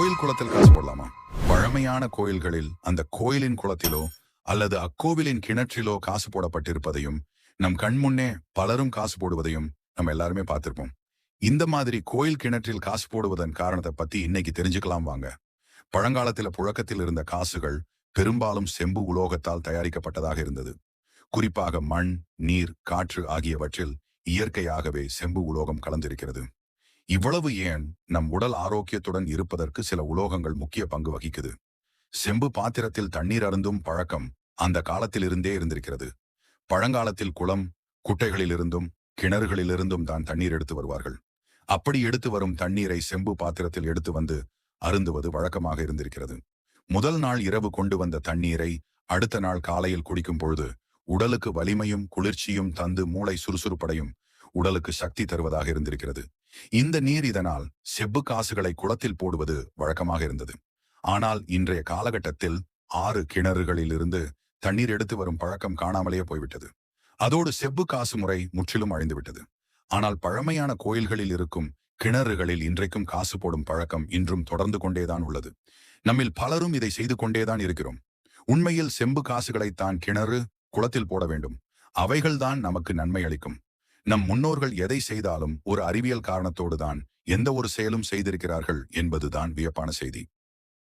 கோயில் குளத்தில் காசு போடலாமா? பழமையான கோயில்களில் அந்த கோயிலின் குளத்திலோ அல்லது அக்கோவிலின் கிணற்றிலோ காசு போடப்பட்டிருப்பதையும் நம் கண்முன்னே பலரும் காசு போடுவதையும் நம்ம எல்லாருமே பார்த்திருப்போம். இந்த மாதிரி கோயில் கிணற்றில் காசு போடுவதன் காரணத்தை பத்தி இன்னைக்கு தெரிஞ்சுக்கலாம் வாங்க. பழங்காலத்தில புழக்கத்தில் இருந்த காசுகள் பெரும்பாலும் செம்பு உலோகத்தால் தயாரிக்கப்பட்டதாக இருந்தது. குறிப்பாக மண் நீர் காற்று ஆகியவற்றில் இயற்கையாகவே செம்பு உலோகம் கலந்திருக்கிறது. இவ்வளவு ஏன் நம் உடல் ஆரோக்கியத்துடன் இருப்பதற்கு சில உலோகங்கள் முக்கிய பங்கு வகிக்குது? செம்பு பாத்திரத்தில் தண்ணீர் அருந்தும் பழக்கம் அந்த காலத்திலிருந்தே இருந்திருக்கிறது. பழங்காலத்தில் குளம் குட்டைகளிலிருந்தும் கிணறுகளிலிருந்தும் தான் தண்ணீர் எடுத்து வருவார்கள். அப்படி எடுத்து வரும் தண்ணீரை செம்பு பாத்திரத்தில் எடுத்து வந்து அருந்துவது வழக்கமாக இருந்திருக்கிறது. முதல் நாள் இரவு கொண்டு வந்த தண்ணீரை அடுத்த நாள் காலையில் குடிக்கும் பொழுது உடலுக்கு வலிமையும் குளிர்ச்சியும் தந்து மூளை சுறுசுறுப்படையும் உடலுக்கு சக்தி தருவதாக இருந்திருக்கிறது. இந்த நீர் இதனால் செப்பு காசுகளை குளத்தில் போடுவது வழக்கமாக இருந்தது. ஆனால் இன்றைய காலகட்டத்தில் ஆறு கிணறுகளிலிருந்து தண்ணீர் எடுத்து வரும் பழக்கம் காணாமலேயே போய்விட்டது. அதோடு செப்பு காசு முறை முற்றிலும் அழிந்துவிட்டது. ஆனால் பழமையான கோயில்களில் இருக்கும் கிணறுகளில் இன்றைக்கும் காசு போடும் பழக்கம் இன்றும் தொடர்ந்து கொண்டேதான் உள்ளது. நம்மில் பலரும் இதை செய்து கொண்டேதான் இருக்கிறோம். உண்மையில் செம்பு காசுகளைத்தான் கிணறு குளத்தில் போட வேண்டும். அவைகள்தான் நமக்கு நன்மை அளிக்கும். நம் முன்னோர்கள் எதை செய்தாலும் ஒரு அறிவியல் காரணத்தோடு தான் எந்த ஒரு செயலும் செய்திருக்கிறார்கள் என்பதுதான் வியப்பான செய்தி.